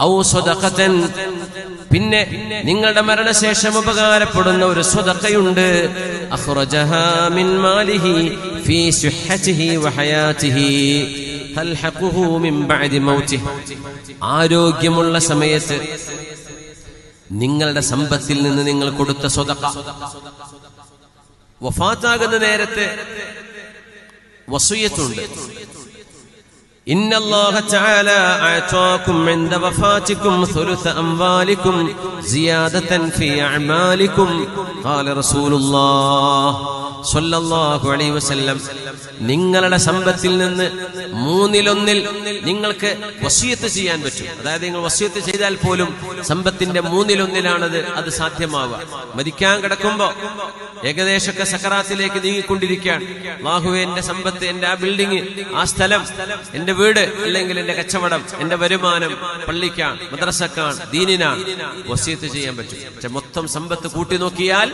ഔ പിന്നെ നിങ്ങളുടെ മരണശേഷം ഉപകാരപ്പെടുന്ന ഒരു സ്വതക്കയുണ്ട് ആരോഗ്യമുള്ള സമയത്ത് നിങ്ങളുടെ സമ്പത്തിൽ നിന്ന് നിങ്ങൾ കൊടുത്ത സ്വതക്ക വഫാത്താകുന്ന നേരത്തെ വസൂയത്തുണ്ട്. إن الله تعالى أعطاكم عند وفاتكم ثلث أموالكم زيادة في أعمالكم قال رسول الله صلى الله عليه وسلم നിങ്ങളുടെ സമ്പത്തിൽ നിന്ന് മൂന്നിലൊന്നിൽ നിങ്ങൾക്ക് വസിയത്ത് ചെയ്യാൻ പറ്റും അതായത് നിങ്ങൾ വസിയത്ത് ചെയ്താൽ പോലും സമ്പത്തിന്റെ മൂന്നിലൊന്നിലാണത് അത് സാധ്യമാവുക മരിക്കാൻ കിടക്കുമ്പോ ഏകദേശമൊക്കെ സക്കറാത്തിലേക്ക് നീങ്ങിക്കൊണ്ടിരിക്കുകയാണ് ലാഹുവെ എന്റെ സമ്പത്ത് എന്റെ ആ ബിൽഡിംഗ് ആ സ്ഥലം എന്റെ വീട് അല്ലെങ്കിൽ എന്റെ കച്ചവടം എന്റെ വരുമാനം പള്ളിക്കാണ് മദ്രസക്കാണ് ദീനിനാണ് വസീത്ത് ചെയ്യാൻ പറ്റും. മൊത്തം സമ്പത്ത് കൂട്ടി നോക്കിയാൽ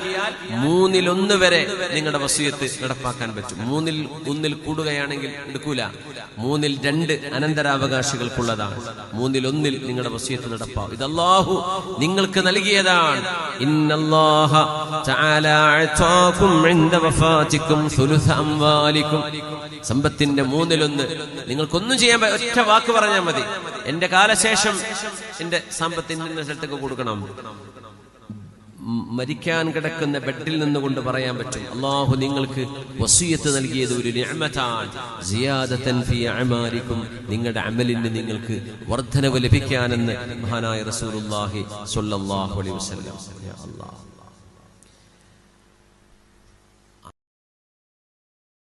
മൂന്നിലൊന്ന് വരെ നിങ്ങളുടെ വസിയത്ത് നടപ്പാക്കാൻ പറ്റും. മൂന്നിൽ ഒന്നിൽ കൂടുകയാണെങ്കിൽ എടുക്കൂല. മൂന്നിൽ രണ്ട് അനന്തരാവകാശികൾക്കുള്ളതാണ്. മൂന്നിൽ ഒന്നിൽ നിങ്ങളുടെ വസിയത്ത് നടപ്പാവും. ഇത് അല്ലാഹു നിങ്ങൾക്ക് നൽകിയതാണ്. ഇന്നല്ലാഹ സമ്പത്തിന്റെ മൂന്നിലൊന്ന് നിങ്ങൾക്കൊന്നും ചെയ്യാൻ പ- ഒറ്റ വാക്ക് പറഞ്ഞാൽ മതി. എന്റെ കാലശേഷം എന്റെ സമ്പത്തിന്റെ സ്ഥലത്തേക്ക് കൊടുക്കണം. മരിക്കാൻ കിടക്കുന്ന ബെഡിൽ നിന്നുകൊണ്ട് പറയാൻ പറ്റും. അള്ളാഹു നിങ്ങൾക്ക് വസൂയത്ത് നൽകിയത് ഒരു അഅമാലിക്കും നിങ്ങളുടെ അമലിന് നിങ്ങൾക്ക് വർധനവ് ലഭിക്കാനെന്ന് മഹാനായ റസൂലുള്ളാഹി സ്വല്ലല്ലാഹു അലൈഹി അല്ലാഹ്